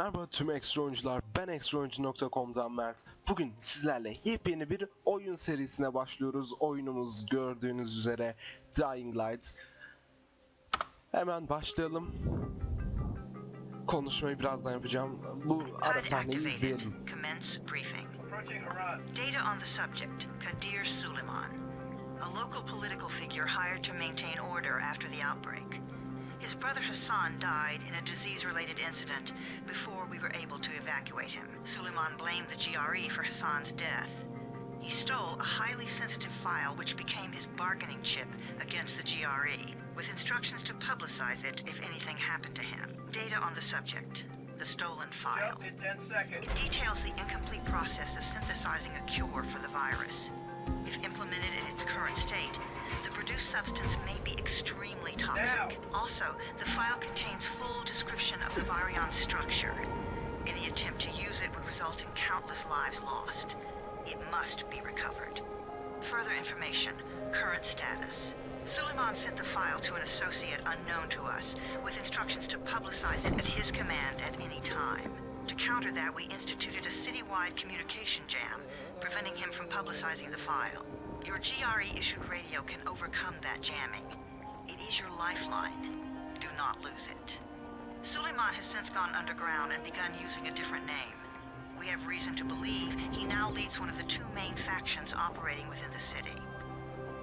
Merhaba tüm ekstra oyuncular, ben ekstraoyuncu.com'dan Mert. Bugün sizlerle yepyeni bir oyun serisine başlıyoruz. Oyunumuz gördüğünüz üzere Dying Light. Hemen başlayalım. Konuşmayı birazdan yapacağım. Bu ara sahneyi izleyelim. Data on the subject, Kadir Suleiman. A local political figure hired to maintain order after the outbreak. His brother Hassan died in a disease-related incident before we were able to evacuate him. Suleiman blamed the GRE for Hassan's death. He stole a highly sensitive file which became his bargaining chip against the GRE, with instructions to publicize it if anything happened to him. Data on the subject, the stolen file. Jump in 10 seconds. It details the incomplete process of synthesizing a cure for the virus. If implemented in its current state, the produced substance may be extremely toxic. Also, the file contains full description of the virion's structure. Any attempt to use it would result in countless lives lost. It must be recovered. Further information, current status. Suleiman sent the file to an associate unknown to us, with instructions to publicize it at his command at any time. To counter that, we instituted a citywide communication jam, preventing him from publicizing the file. Your GRE-issued radio can overcome that jamming. It is your lifeline. Do not lose it. Suleiman has since gone underground and begun using a different name. We have reason to believe he now leads one of the two main factions operating within the city.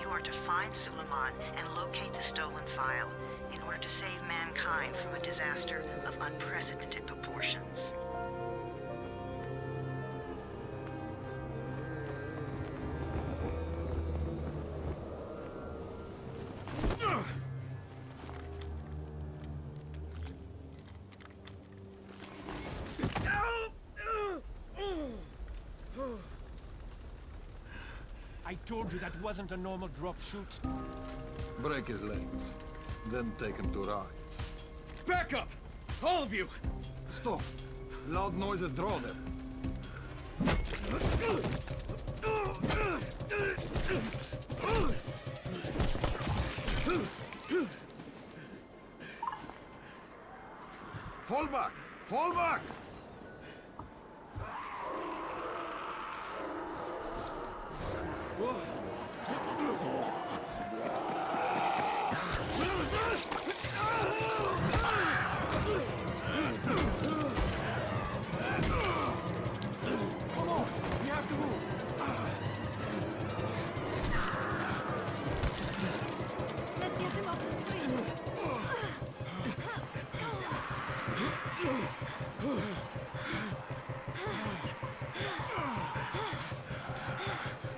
You are to find Suleiman and locate the stolen file in order to save mankind from a disaster of unprecedented proportions. Told you that wasn't a normal drop shoot. Break his legs, then take him to rides. Back up! All of you! Stop! Loud noises draw them. Fall back! Fall back!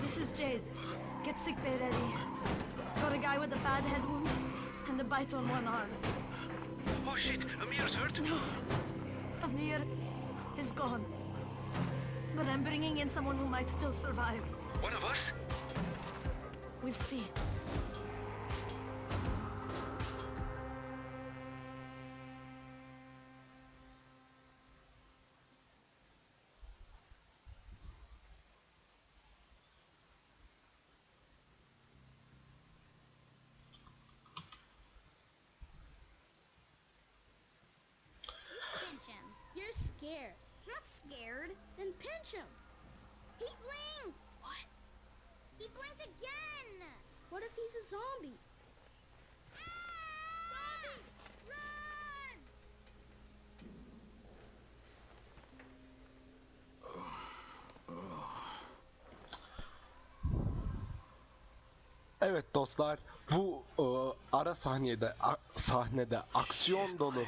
this is Jade. Get sick bay ready. Got a guy with a bad head wound and a bite on one arm. Oh shit, Amir's hurt. No. Amir is gone. But I'm bringing in someone who might still survive. One of us? We'll see. You're scared. Not scared. Then pinch him. He blinked. What? He blinked again. What if he's a zombie? Zombie! Run! Evet dostlar, bu e, ara sahnede a- sahnede aksiyon dolu.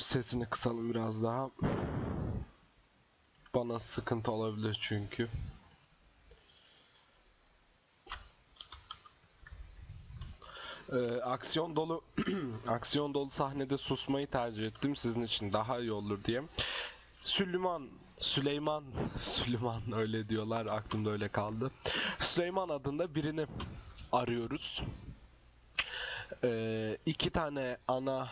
Sesini kısalım biraz daha. Bana sıkıntı olabilir çünkü. Ee, aksiyon dolu aksiyon dolu sahnede susmayı tercih ettim sizin için daha iyi olur diye. Süleyman Süleyman Süleyman öyle diyorlar aklımda öyle kaldı. Süleyman adında birini arıyoruz. Ee, iki tane ana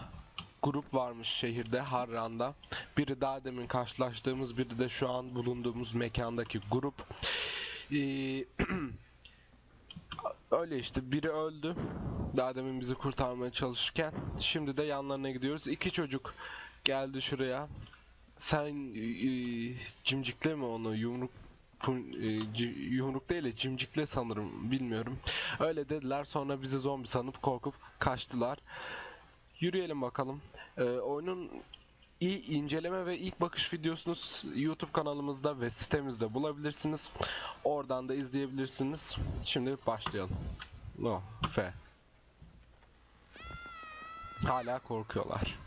grup varmış şehirde Harran'da. Biri daha demin karşılaştığımız biri de şu an bulunduğumuz mekandaki grup. Ee, Öyle işte biri öldü. Daha demin bizi kurtarmaya çalışırken. Şimdi de yanlarına gidiyoruz. İki çocuk geldi şuraya. Sen e, cimcikle mi onu yumruk e, yumruk değil de cimcikle sanırım bilmiyorum. Öyle dediler sonra bizi zombi sanıp korkup kaçtılar. Yürüyelim bakalım. Ee, oyunun iyi inceleme ve ilk bakış videosunu YouTube kanalımızda ve sitemizde bulabilirsiniz. Oradan da izleyebilirsiniz. Şimdi başlayalım. No, F. Hala korkuyorlar.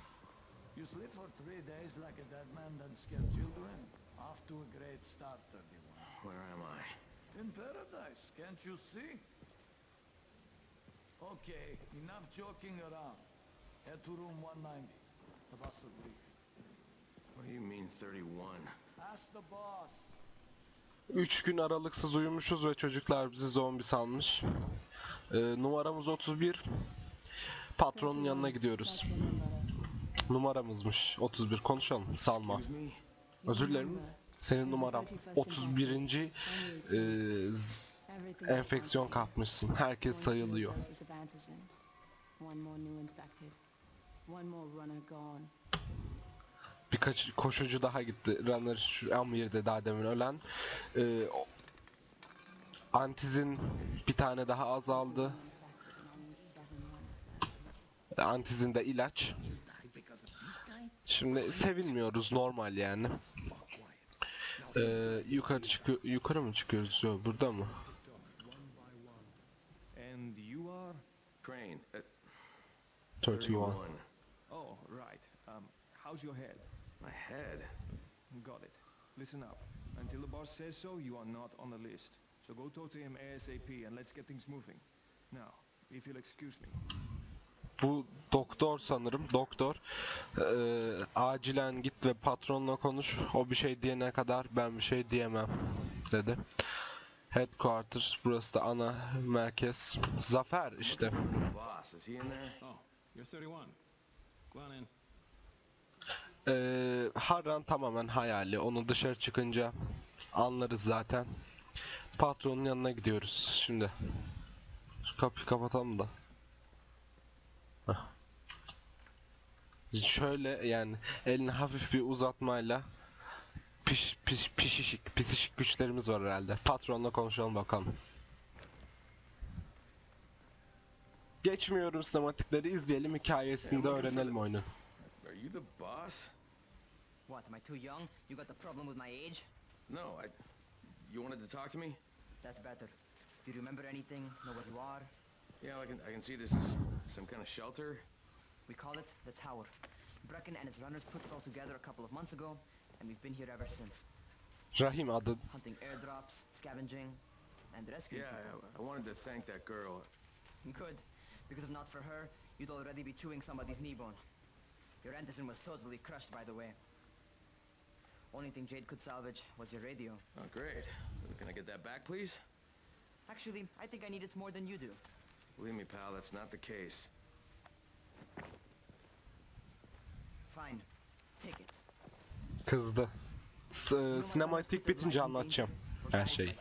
You sleep for three days like a dead man doesn't scare children? Off to a great start, 31. Where am I? In paradise, can't you see? Okay, enough joking around. Head to room 190. The boss will brief you. What do you mean 31? Ask the boss. 3 gün aralıksız uyumuşuz ve çocuklar bizi zombi sanmış. Ee, numaramız 31. Patronun yanına gidiyoruz. Numaramızmış 31. Konuşalım. Salma. Özür dilerim. Senin numaram 31. Ee, z- enfeksiyon kapmışsın. Herkes sayılıyor. Birkaç koşucu daha gitti. Runner şu Amir'de daha demin ölen. Ee, o- Antizin bir tane daha azaldı. Antizin de ilaç. Şimdi sevinmiyoruz normal yani. Ee, yukarı çıkıyor yukarı mı çıkıyoruz? Yok burada mı? And you are? Crane. Uh, 31. Right. How's your head? My head. Got it. Listen up. Until the boss says so, you are not on the list. So go talk to him ASAP and let's get things moving. Now, if you'll excuse me. Bu doktor sanırım. Doktor. Ee, acilen git ve patronla konuş. O bir şey diyene kadar ben bir şey diyemem dedi. Headquarters. Burası da ana merkez. Zafer işte. Ee, Harran tamamen hayali. Onu dışarı çıkınca anlarız zaten. Patronun yanına gidiyoruz şimdi. Şu kapıyı kapatalım da. Şöyle yani elini hafif bir uzatmayla piş, piş, pişişik, psişik güçlerimiz var herhalde. Patronla konuşalım bakalım. Geçmiyorum sinematikleri izleyelim hikayesini de öğrenelim oyunu. Are you the boss? What, am I too young? You got the problem with my age? No, I... You wanted to talk to me? That's better. Do you remember anything? Know where you are? Yeah, I can, I can see this is some kind of shelter. We call it the Tower. Brecken and his runners put it all together a couple of months ago, and we've been here ever since. Rahim adı Hunting airdrops, scavenging, and rescuing Yeah, people. I, I wanted to thank that girl. Good, because if not for her, you'd already be chewing somebody's knee bone. Your Anderson was totally crushed, by the way. Only thing Jade could salvage was your radio. Oh, great. So can I get that back, please? Actually, I think I need it more than you do. Believe me, pal, that's not the case. Fine, take it. kızdı. S- You know, my sinematik runners put bitince anlatacağım her guys şeyi. like.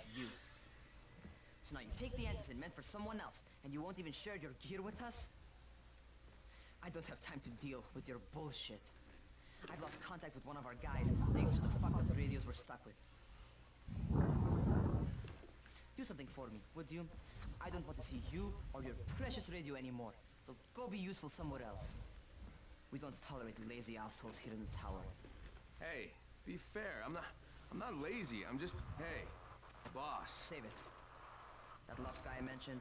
So now you take the Anderson meant for someone else, and you won't even share your gear with us? I don't have time to deal with your bullshit. I've lost contact with one of our guys thanks to the fucked up radios we're stuck with. Do something for me, would you? I don't want to see you or your precious radio anymore, so go be useful somewhere else. We don't tolerate lazy assholes here in the tower. Hey, be fair. I'm not... I'm not lazy. I'm just... Hey, boss. Save it. That last guy I mentioned,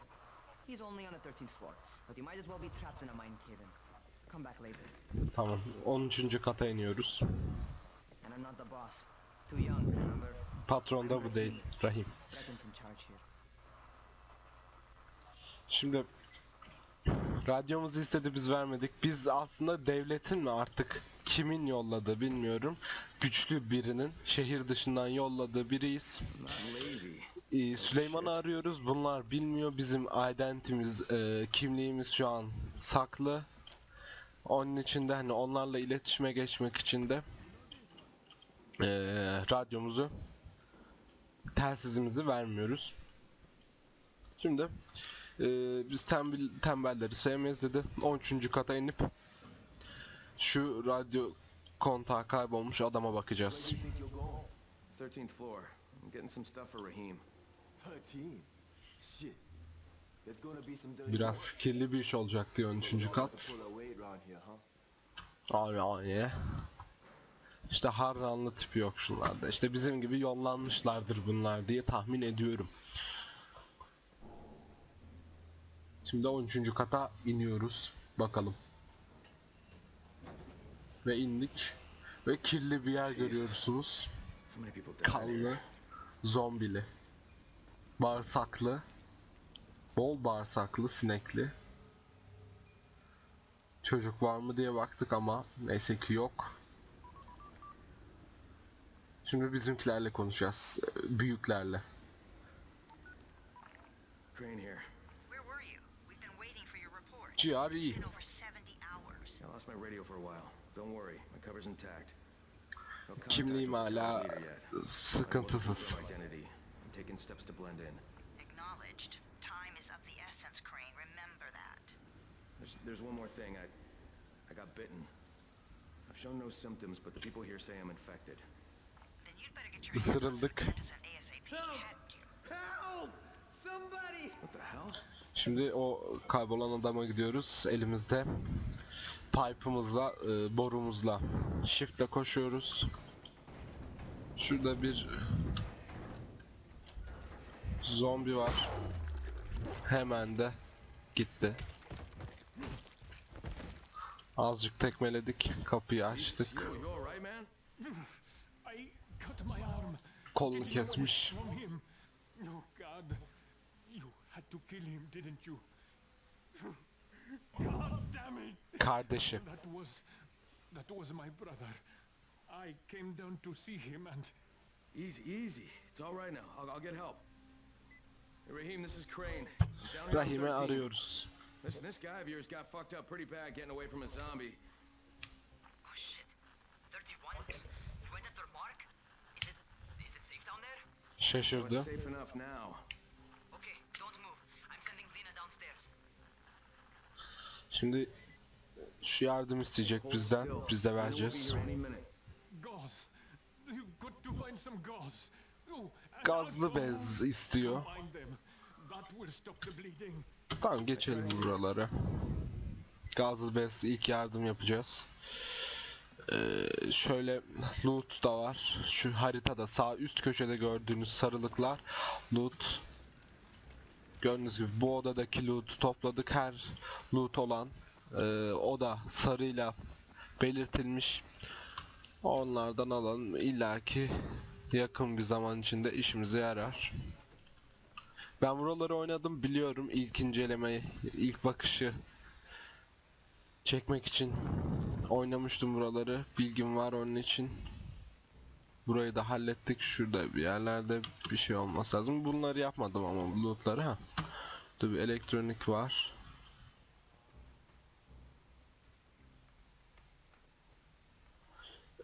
he's only on the 13th floor, but he might as well be trapped in a mine cave-in. Come back later. Tamam. 13. kata iniyoruz. And I'm not the boss. Too young, remember? Patron da bu değil. Rahim. Şimdi Radyomuzu istedi biz vermedik. Biz aslında devletin mi artık kimin yolladığı bilmiyorum. Güçlü birinin şehir dışından yolladığı biriyiz. Ee, Süleyman'ı arıyoruz. Bunlar bilmiyor. Bizim identimiz, e, kimliğimiz şu an saklı. Onun için de hani onlarla iletişime geçmek için de e, radyomuzu telsizimizi vermiyoruz. Şimdi e, biz tembel, tembelleri sevmeyiz dedi. 13. kata inip şu radyo kontağı kaybolmuş adama bakacağız. Where do you think you'll go? 13th floor. I'm getting some stuff for Raheem. 13? Shit. There's gonna be some dirty Biraz kirli bir iş olacak diyor 13. work. kat. Abi abi. İşte harranlı tipi yok şunlarda. İşte bizim gibi yollanmışlardır bunlar diye tahmin ediyorum. Şimdi 13. kata iniyoruz. Bakalım. Ve indik. Ve kirli bir yer görüyorsunuz. Kanlı, zombili, bağırsaklı, bol bağırsaklı, sinekli. Çocuk var mı diye baktık ama neyse ki yok. Şimdi bizimkilerle konuşacağız, e, büyüklerle. Crane here. Where were you? We've been waiting for your report. GRE. It's been over 70 hours. I lost my radio for a while. Don't worry, my cover's intact. No contact Kimliğim hala sıkıntısız. lose their identity. I'm taking steps to blend in. There's, there's one more thing. I, I got bitten. I've shown no symptoms, but the people here say I'm infected. Then you'd better get your Isırıldık. hands on some medicine ASAP. Had you- Help! Somebody! What the hell? Şimdi o kaybolan adama gidiyoruz. Elimizde pipe'ımızla, e, borumuzla shift'le koşuyoruz. Şurada bir zombi var. Hemen de gitti. Azıcık tekmeledik, kapıyı açtık. Kolunu kesmiş. From him. Oh God, you had to kill him, didn't you? God damn it! Kardeşi. That was, my brother. I came down to see him and Easy, easy. It's all right now. I'll, I'll get help. Hey, Raheem, this is Crane. Rahim'i 13. arıyoruz. Listen, this guy of yours got fucked up pretty bad getting away from a zombie. Oh shit. 31? You went after Mark? Is it, is it safe down there? Well, Şaşırdı. it's safe enough now. Okay, don't move. I'm sending Lena downstairs. Şimdi şu yardım isteyecek Hold bizden. still. Biz de Lena will be vereceğiz. gauze. You've got to find some gauze. Oh, and Gazlı bez istiyor. Tamam geçelim buralara. Gazlı bez ilk yardım yapacağız. Ee, şöyle loot da var. Şu haritada sağ üst köşede gördüğünüz sarılıklar loot. Gördüğünüz gibi bu odadaki loot topladık. Her loot olan e, oda sarıyla belirtilmiş. Onlardan alalım. illaki yakın bir zaman içinde işimize yarar. Ben buraları oynadım biliyorum ilk incelemeyi, ilk bakışı çekmek için oynamıştım buraları. Bilgim var onun için. Burayı da hallettik. Şurada bir yerlerde bir şey olması lazım. Bunları yapmadım ama lootları ha. Bir elektronik var.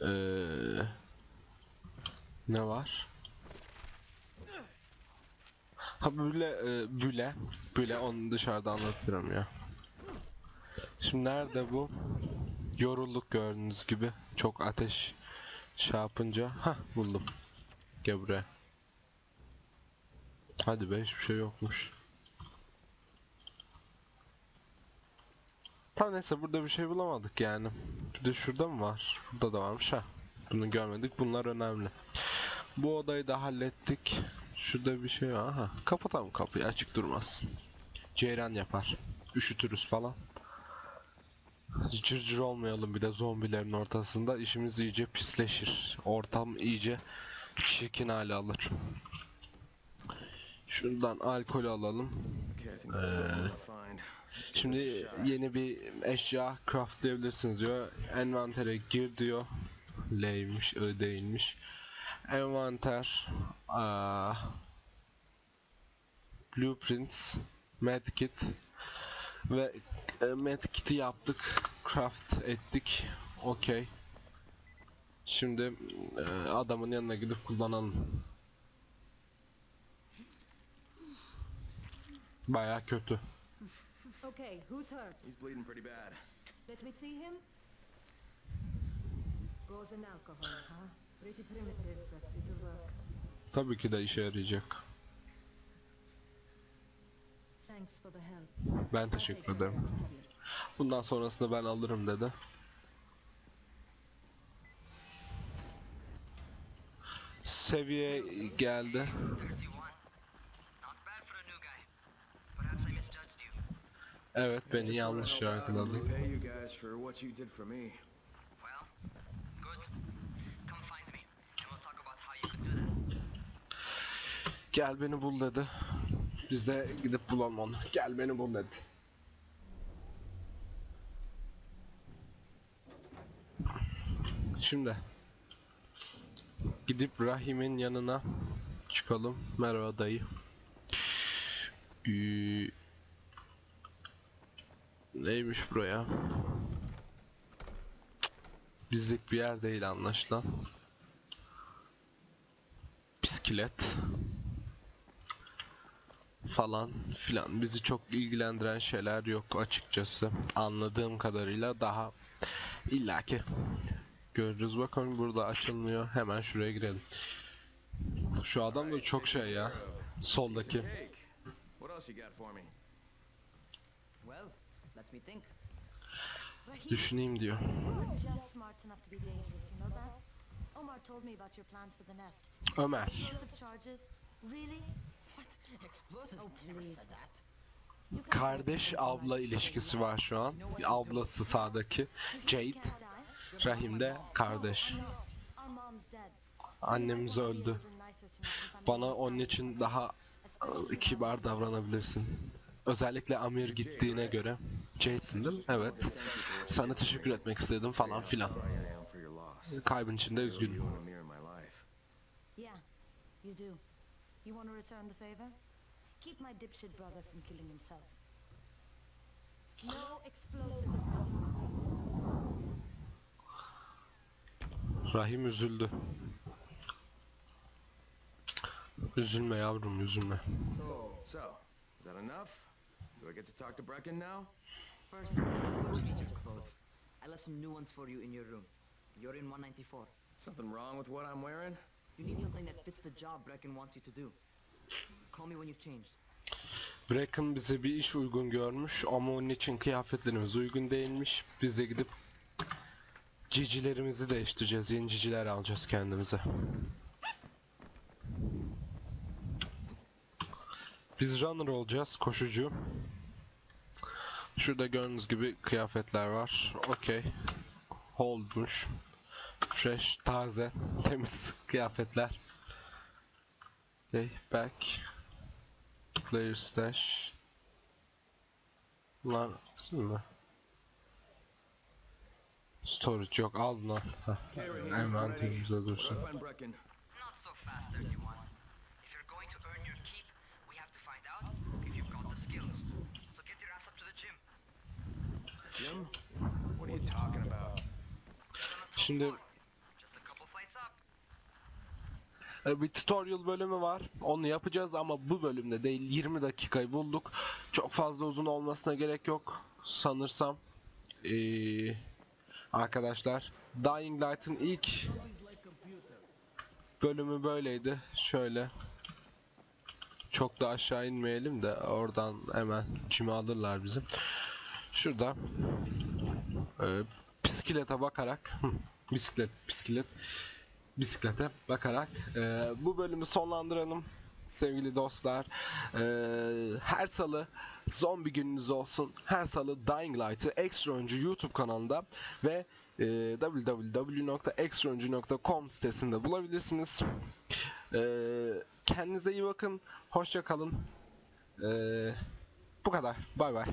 Ee, ne var? Ha büle, e, büle, büle onu dışarıda anlatırım ya. Şimdi nerede bu? Yorulduk gördüğünüz gibi. Çok ateş şey ha buldum. Gel buraya. Hadi be hiçbir şey yokmuş. Tamam neyse burada bir şey bulamadık yani. Bir de şurada mı var? Burada da varmış ha. Bunu görmedik. Bunlar önemli. Bu odayı da hallettik. Şurada bir şey var. Aha. Kapatalım kapıyı açık durmasın. Ceyran yapar. Üşütürüz falan. Cırcır olmayalım bir de zombilerin ortasında. İşimiz iyice pisleşir. Ortam iyice çirkin hale alır. Şuradan alkol alalım. Find. Şimdi yeni bir eşya craftlayabilirsiniz diyor. Envantere gir diyor. L'ymiş, I değilmiş. Envanter, aa, blueprints, medkit ve e, medkit'i yaptık, craft ettik. Okey. Şimdi e, adamın yanına gidip kullanalım. Baya kötü. Okay, who's hurt? He's bleeding pretty bad. Let me see him. Goes in alcohol, huh? Pretty primitive, but it'll work. Tabii ki de işe yarayacak. Thanks for the help. Ben teşekkür ederim. Bundan sonrasını ben alırım dedi. Seviye geldi. Evet beni yanlış yargıladı. Repay you guys for what you did for me. Well, good. Come find me, and we'll talk about how you could do that. Gel beni bul dedi. Biz de gidip bulalım onu. Gel beni bul dedi. Şimdi gidip Rahim'in yanına çıkalım. Merhaba dayı. Ee, neymiş buraya? Bizlik bir yer değil anlaşılan. Bisiklet falan filan bizi çok ilgilendiren şeyler yok açıkçası. Anladığım kadarıyla daha illaki görürüz. Bakalım burada açılmıyor. Hemen şuraya girelim. Şu adam da çok şey ya. Soldaki. Düşüneyim diyor. Ömer. Kardeş abla ilişkisi var şu an. Ablası sağdaki. Jade. Rahim de kardeş. Annemiz öldü. Bana onun için daha e, kibar davranabilirsin. Özellikle Amir gittiğine göre. Jason değil mi? Evet. Sana teşekkür etmek istedim falan filan. Sorry I am for your loss. Kalbin içinde You üzgünüm. You want to return the favor? Keep my dipshit brother from killing himself. No explosives, man. Rahim üzüldü. Üzülme yavrum üzülme. So, is that enough? Do I get to talk to Brecken now? First, go change your clothes. I left some new ones for you in your room. You're in 194. Something wrong with what I'm wearing? You need something that fits the job Brecken wants you to do. Call me when you've changed. Bracken bize bir iş uygun görmüş ama onun için kıyafetlerimiz uygun değilmiş. Biz de gidip cicilerimizi değiştireceğiz. Yeni ciciler alacağız kendimize. Biz runner olacağız, koşucu. Şurada gördüğünüz gibi kıyafetler var. Okey. Holdmuş. Fresh, taze, temiz kıyafetler. Okay, back. Player stash. Bunlar bizim mi? Storage yok al bunlar. Envanterimizde dursun. do I find Brecken? Not so fast, 31. If you're going to earn your keep, we have to find out if you've got the skills. So get your ass up to the gym. Jim? What are you talking about? Şimdi Just a couple fights up. e, bir tutorial bölümü var. Onu yapacağız ama bu bölümde değil. 20 dakikayı bulduk. Çok fazla uzun olmasına gerek yok. Sanırsam ee, arkadaşlar Dying Light'ın ilk bölümü böyleydi. Şöyle çok da aşağı inmeyelim de oradan hemen cime alırlar bizim. Şurada e, bisiklete bakarak bisiklet bisiklet bisiklete bakarak e, bu bölümü sonlandıralım sevgili dostlar. E, her salı zombi gününüz olsun. Her salı Dying Light'ı Extra Oyuncu YouTube kanalında ve e, www.extraoyuncu.com sitesinde bulabilirsiniz. E, kendinize iyi bakın. Hoşça kalın. E, bu kadar. Bay bay.